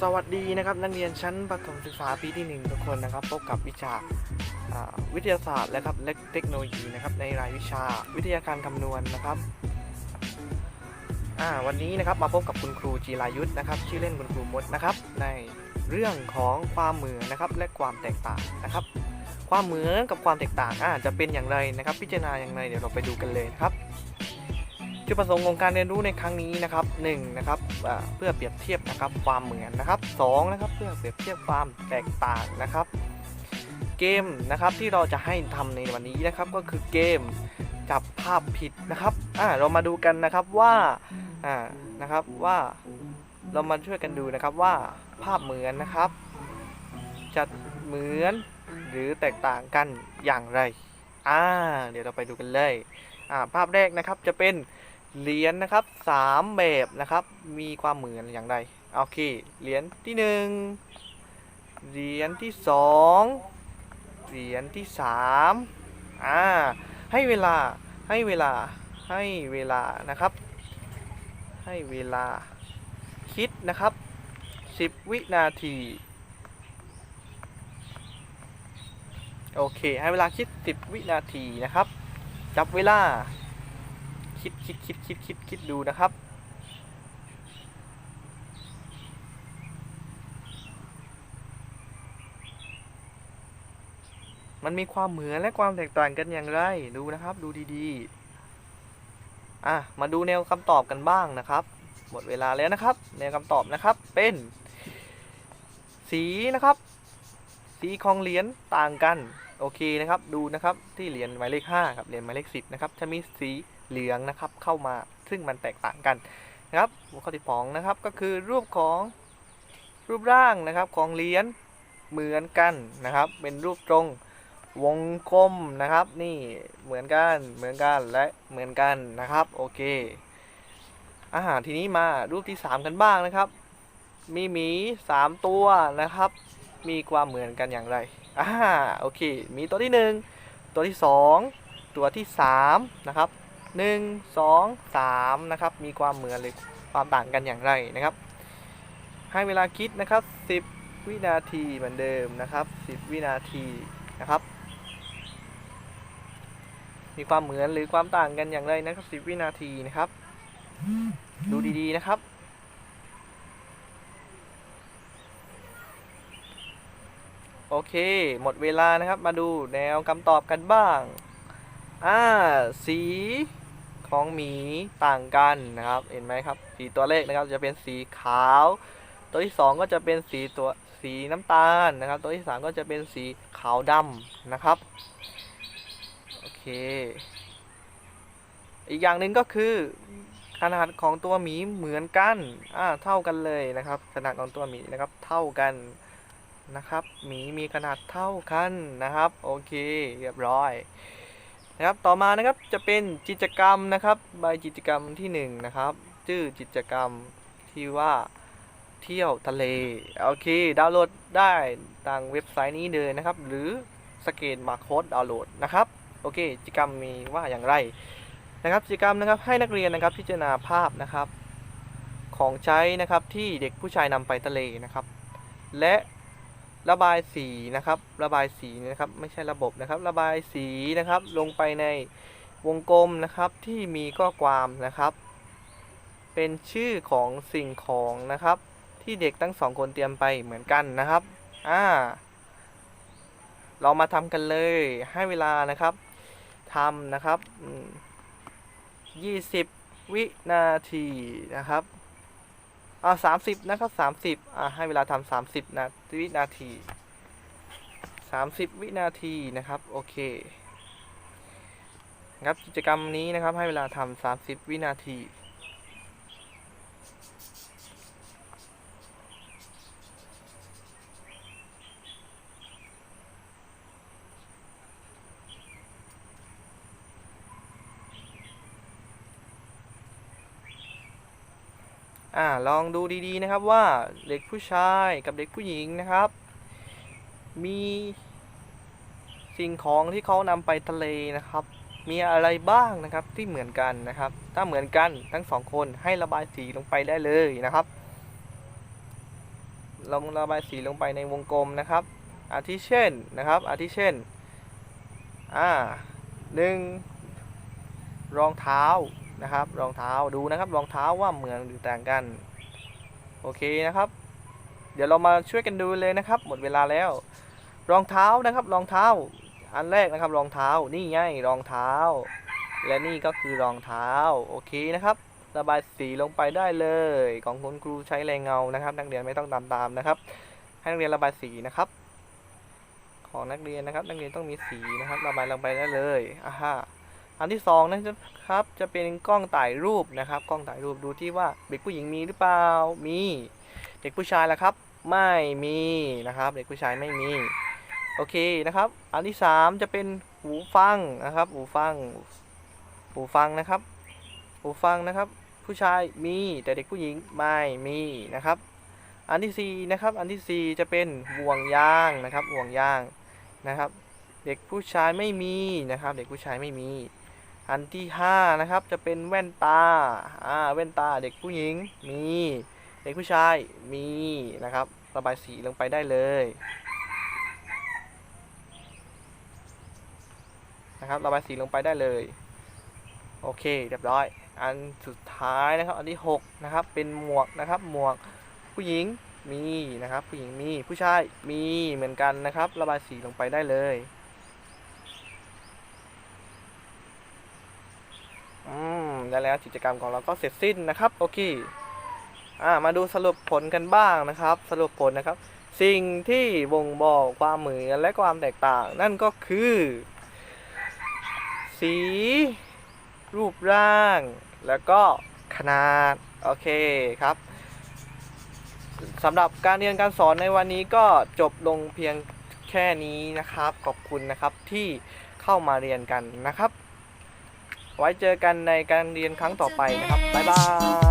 สวัสดีนะครับนักเรียนชั้นประถมศึกษาปีที่หนึ่งทุกคนนะครับพบกับวิชาวิทยาศาสตร์และครับและเทคโนโลยีนะครับในรายวิชาวิทยาการคำนวณนะครับวันนี้นะครับมาพบกับคุณครูจีรายุทธนะครับชื่อเล่นคุณครูมดนะครับในเรื่องของความเหมือนนะครับและความแตกต่างนะครับ ความเหมือนกับความแตกต่างอาจะเป็นอย่างไรนะครับ พิจารณาอย่างไรเดี๋ยวเราไปดูกันเลยครับ จุดประสงค์ของการเรียนรู้ในครั้งนี้นะครับ1นะครับเพื่อเปรียบเทียบนะครับความเหมือนนะครับ2นะครับเพื่อเปรียบเทียบความแตกต่างนะครับ เกมนะครับที่เราจะให้ทำในวันนี้นะครับก็คือเกมจับภาพผิดนะครับอ่าเรามาดูกันนะครับว่าอ่านะครับว่าเรามาช่วยกันดูนะครับว่าภาพเหมือนนะครับ จะเหมือนหรือแตกต่างกันอย่างไรอ่าเดี๋ยวเราไปดูกันเลยอ่าภาพแรกนะครับจะเป็น เหรียญนะครับสามแบบนะครับ มีความเหมือนอย่างไรโอเคเหรียญที่หนึ่งเหรียญที่สองเหรียญที่สามอ่าให้เวลาให้เวลาให้เวลานะครับ ให้เวลาคิดนะครับ10วินาทีโอเค ให้เวลาคิด10วินาทีนะครับ จับเวลา คิดคิดคิดคิดคิดคิดดูนะครับ มันมีความเหมือนและความแตกต่างกันอย่างไรดูนะครับดูดีๆ อะมาดูแนวคำตอบกันบ้างนะครับ หมดเวลาแล้วนะครับ แนวคำตอบนะครับเป็น สีนะครับสีของเหรียญต่างกันโอเคนะครับ ดูนะครับที่เหรียญหมายเลข5ครับเหรียญหมายเลข 10 นะครับ จะมีสี เหลืองนะครับเข้ามาซึ่งมันแตกต่างกันนะครับหัวข้อที่สองนะครับก็คือรูปของรูปร่างนะครับของเหรียญเหมือนกันนะครับ เป็นรูปตรงวงกลมนะครับนี่เหมือนกันเหมือนกันและเหมือนกันนะครับโอเคอาหารทีนี้มารูปที่ 3 กันบ้างนะครับ มีหมี 3 ตัวนะครับ มีความเหมือนกันอย่างไรอ่าโอเค มีตัวที่ 1 ตัวที่ 2 ตัวที่3นะครับ 1 2 3นะครับมีความเหมือนหรือความต่างกันอย่างไรนะครับ ให้เวลาคิดนะครับ 10 วินาทีเหมือนเดิมนะครับ 10 วินาทีนะครับ มีความเหมือนหรือความต่างกันอย่างไรนะครับ 10 วินาทีนะครับ ดูดีๆนะครับโอเค หมดเวลานะครับ มาดูแนวคำตอบกันบ้าง อ่า สี ของหมีต่างกันนะครับ เห็นไหมครับ สีตัวเลขนะครับจะเป็นสีขาว ตัวที่สองก็จะเป็นสีตัวสีน้ำตาลนะครับ ตัวที่สามก็จะเป็นสีขาวดำนะครับ โอเค อีกอย่างหนึ่งก็คือ ขนาดของตัวหมีเหมือนกันอ่าเท่ากันเลยนะครับ ขนาดของตัวหมีนะครับเท่ากันนะครับหมีมีขนาดเท่ากันนะครับ โอเค เรียบร้อย นะครับต่อมานะครับจะเป็นกิจกรรมนะครับใบกิจกรรมที่หนึ่งนะครับชื่อกิจกรรมที่ว่าเที่ยวทะเลโอเคดาวน์โหลดได้ทางเว็บไซต์นี้เลยนะครับ หรือสแกนบาโค้ดดาวน์โหลดนะครับโอเคกิจกรรมมีว่าอย่างไรนะครับกิจกรรมนะครับให้นักเรียนนะครับพิจารณาภาพนะครับ ของใช้นะครับที่เด็กผู้ชายนำไปทะเลนะครับ และ ระบายสีนะครับ ระบายสีนะครับ ไม่ใช่ระบบนะครับ ระบายสีนะครับ ลงไปในวงกลมนะครับที่มีข้อความนะครับ เป็นชื่อของสิ่งของนะครับ ที่เด็กทั้งสองคนเตรียมไปเหมือนกันนะครับ อ่า เรามาทำกันเลยให้เวลานะครับทำนะครับยี่สิบวินาทีนะครับ อ่าสามสิบนะครับสามสิบอ่าให้เวลาทำสามสิบนาวินาทีสามสิบวินาทีนะครับ โอเคครับกิจกรรมนี้นะครับให้เวลาทำสามสิบวินาที อ่าลองดูดีๆนะครับว่าเด็กผู้ชายกับเด็กผู้หญิงนะครับ มีสิ่งของที่เขานำไปทะเลนะครับ มีอะไรบ้างนะครับที่เหมือนกันนะครับ ถ้าเหมือนกันทั้งสองคนให้ระบายสีลงไปได้เลยนะครับลองระบายสีลงไปในวงกลมนะครับ อาทิเช่นนะครับ อาทิเช่น อ่าหนึ่งรองเท้า นะครับรองเท้าดูนะครับรองเท้าว่าเหมือนหรือต่างกัน โอเคนะครับ เดี๋ยวเรามาช่วยกันดูเลยนะครับ หมดเวลาแล้ว รองเท้านะครับรองเท้า อันแรกนะครับรองเท้านี่ไงรองเท้า และนี่ก็คือรองเท้าโอเคนะครับ ระบายสีลงไปได้เลย ของคุณครูใช้แรงเงานะครับ นักเรียนไม่ต้องตามตามนะครับ ให้นักเรียนระบายสีนะครับ ของนักเรียนนะครับ นักเรียนต้องมีสีนะครับ ระบายลงไปได้เลยอ่าฮะ อันที่สองนะครับจะเป็นกล้องถ่ายรูปนะครับ กล้องถ่ายรูปดูที่ว่าเด็กผู้หญิงมีหรือเปล่ามีเด็กผู้ชายล่ะครับ ไม่มีนะครับ เด็กผู้ชายไม่มีโอเคนะครับ อันที่สามจะเป็นหูฟังนะครับ หูฟัง หูฟังนะครับ หูฟังนะครับ ผู้ชายมีแต่เด็กผู้หญิงไม่มีนะครับ อันที่สี่นะครับ อันที่สี่จะเป็นห่วงยางนะครับห่วงยางนะครับ เด็กผู้ชายไม่มีนะครับ เด็กผู้ชายไม่มี อันที่ห้านะครับจะเป็นแว่นตา อ่า แว่นตาเด็กผู้หญิงมี เด็กผู้ชายมีนะครับ ระบายสีลงไปได้เลยนะครับ ระบายสีลงไปได้เลย โอเค เรียบร้อย อันสุดท้ายนะครับ อันที่หกนะครับ เป็นหมวกนะครับ หมวกผู้หญิงมีนะครับ ผู้หญิงมี ผู้ชายมีเหมือนกันนะครับ ระบายสีลงไปได้เลย อืมได้แล้วกิจกรรมของเราก็เสร็จสิ้นนะครับโอเคอ่ามาดูสรุปผลกันบ้างนะครับ สรุปผลนะครับ สิ่งที่บ่งบอกความเหมือนและความแตกต่าง นั่นก็คือ สี รูปร่าง แล้วก็ขนาดโอเคครับสำหรับการเรียนการสอนในวันนี้ก็จบลงเพียงแค่นี้นะครับ ขอบคุณนะครับที่เข้ามาเรียนกันนะครับ ไว้เจอกันในการเรียนครั้งต่อไปนะครับ บ๊ายบาย